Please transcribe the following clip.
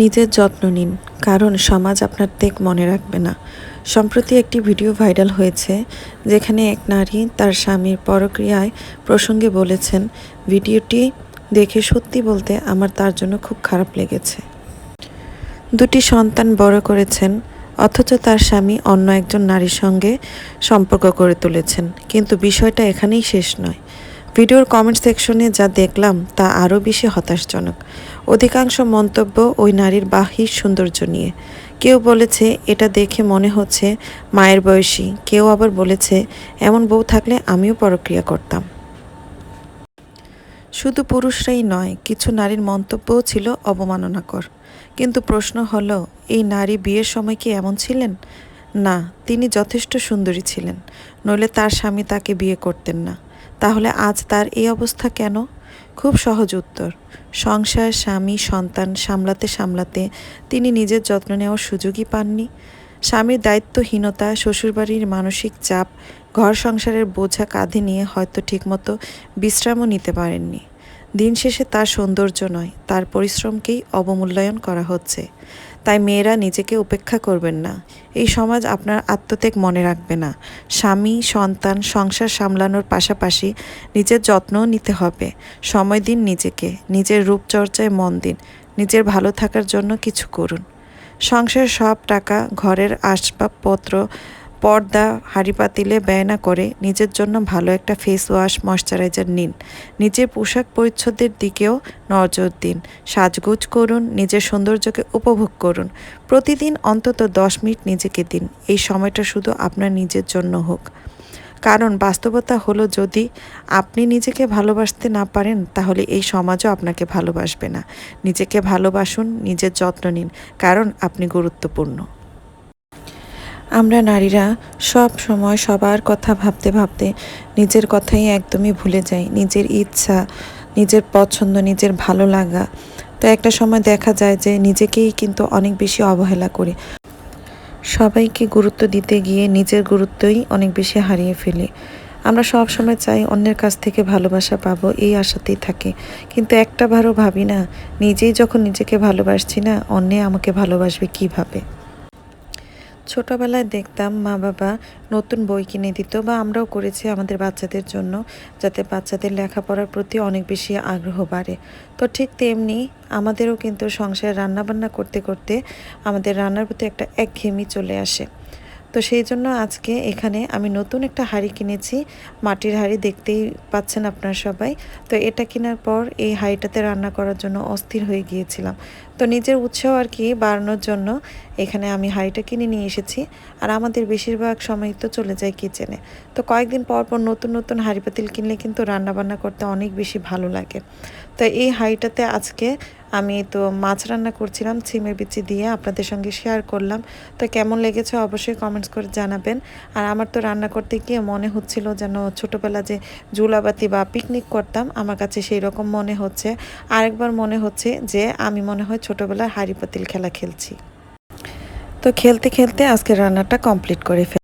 নিজের যত্ন নিন, কারণ সমাজ আপনার দিক মনে রাখবে না। সম্প্রতি একটি ভিডিও ভাইরাল হয়েছে, যেখানে এক নারী তার স্বামীর পরক্রিয়ায় প্রসঙ্গে বলেছেন, ভিডিওটি দেখে সত্যি বলতে আমার তার জন্য খুব খারাপ লেগেছে। দুটি সন্তান বড় করেছেন, অথচ তার স্বামী অন্য একজন নারীর সঙ্গে সম্পর্ক করে তুলেছেন, কিন্তু বিষয়টা এখানেই শেষ নয়। ভিডিওর কমেন্ট সেকশনে যা দেখলাম তা আরও বেশি হতাশজনক। অধিকাংশ মন্তব্য ওই নারীর বাহির সৌন্দর্য নিয়ে। কেউ বলেছে, এটা দেখে মনে হচ্ছে মায়ের বয়সী। কেউ আবার বলেছে, এমন বউ থাকলে আমিও পরক্রিয়া করতাম। শুধু পুরুষরাই নয়, কিছু নারীর মন্তব্যও ছিল অবমাননাকর। কিন্তু প্রশ্ন হলো, এই নারী বিয়ের সময় কি এমন ছিলেন? না, তিনি যথেষ্ট সুন্দরী ছিলেন, নইলে তার স্বামী তাকে বিয়ে করতেন না। তাহলে আজ তার এই অবস্থা কেন? খুব সহজ উত্তর। সংসার, স্বামী, সন্তান সামলাতে সামলাতে তিনি নিজের যত্ন নেওয়ার সুযোগই পাননি। স্বামীর দায়িত্বহীনতা, শ্বশুরবাড়ির মানসিক চাপ, ঘর সংসারের বোঝা কাঁধে নিয়ে হয়তো ঠিকমতো বিশ্রামও নিতে পারেননি। দিন শেষে তার সৌন্দর্য নয়, তার পরিশ্রমকেই অবমূল্যায়ন করা হচ্ছে। তাই মেয়েরা নিজেকে উপেক্ষা করবেন না। এই সমাজ আপনার আত্মত্যাগ মনে রাখবে না। স্বামী, সন্তান, সংসার সামলানোর পাশাপাশি নিজের যত্নও নিতে হবে। সময় দিন নিজেকে। নিজের রূপচর্চায় মন দিন। নিজের ভালো থাকার জন্য কিছু করুন। সংসারের সব টাকা, ঘরের আসবাবপত্র পর্দা, হাঁড়ি পাতিলে ব্যয় না করে নিজের জন্য ভালো একটা ফেস ওয়াশ ময়শ্চারাইজার নিন। নিজের পোশাক পরিচ্ছদের দিকেও নজর দিন। সাজগোজ করুন, নিজের সৌন্দর্যকে উপভোগ করুন। প্রতিদিন অন্তত দশ মিনিট নিজেকে দিন। এই সময়টা শুধু আপনার নিজের জন্য হোক। কারণ বাস্তবতা হলো যদি আপনি নিজেকে ভালোবাসতে না পারেন, তাহলে এই সমাজও আপনাকে ভালোবাসবে না। নিজেকে ভালোবাসুন, নিজের যত্ন নিন। কারণ আপনি গুরুত্বপূর্ণ। আমরা নারীরা সব সময় সবার কথা ভাবতে ভাবতে নিজের কথাই একদমই ভুলে যাই। নিজের ইচ্ছা, নিজের পছন্দ, নিজের ভালো লাগা। তো একটা সময় দেখা যায় যে নিজেকেই কিন্তু অনেক বেশি অবহেলা করি। সবাইকে গুরুত্ব দিতে গিয়ে নিজের গুরুত্বই অনেক বেশি হারিয়ে ফেলি। আমরা সব সময় চাই অন্যের কাছ থেকে ভালোবাসা পাবো, এই আশাতেই থাকি। কিন্তু একটা ভারও ভাবি না, নিজেই যখন নিজেকে ভালোবাসছি না, অন্যে আমাকে ভালোবাসবে কীভাবে? ছোটবেলায় দেখতাম মা বাবা নতুন বই কিনে দিত বা আমরাও করেছি আমাদের বাচ্চাদের জন্য, যাতে বাচ্চাদের লেখাপড়ার প্রতি অনেক বেশি আগ্রহ বাড়ে। তো ঠিক তেমনি আমাদেরও কিন্তু সংসারে রান্নাবান্না করতে করতে আমাদের রান্নার প্রতি একটা একঘেয়েমি চলে আসে। তো সেই জন্য আজকে এখানে আমি নতুন একটা হাঁড়ি কিনেছি। মাটির হাঁড়ি দেখতেই পাচ্ছেন আপনারা সবাই। তো এটা কেনার পর এই হাঁড়িটাতে রান্না করার জন্য অস্থির হয়ে গিয়েছিলাম। তো নিজের উৎসাহ আর কি বাড়ানোর জন্য এখানে আমি হাঁড়িটা কিনে নিয়ে এসেছি। আর আমাদের বেশিরভাগ সময় তো চলে যায় কিচেনে। তো কয়েকদিন পর পর নতুন নতুন হাঁড়ি পাতিল কিনলে কিন্তু রান্নাবান্না করতে অনেক বেশি ভালো লাগে। তো এই হাঁড়িটাতে আজকে আমি তো মাছ রান্না করছিলাম ছিমের বিচি দিয়ে আপনাদের সঙ্গে শেয়ার করলাম। তো কেমন লেগেছে অবশ্যই কমেন্টস করে জানাবেন। আর আমার তো রান্না করতে গিয়ে মনে হচ্ছিল যেন ছোটোবেলা যে জুলাবাতি বা পিকনিক করতাম, আমার কাছে সেই রকম মনে হচ্ছে। আরেকবার মনে হচ্ছে যে আমি মনে হয় ছোটোবেলায় হাঁড়ি পাতিল খেলা খেলছি। তো খেলতে খেলতে আজকে রান্নাটা কমপ্লিট করে ফেল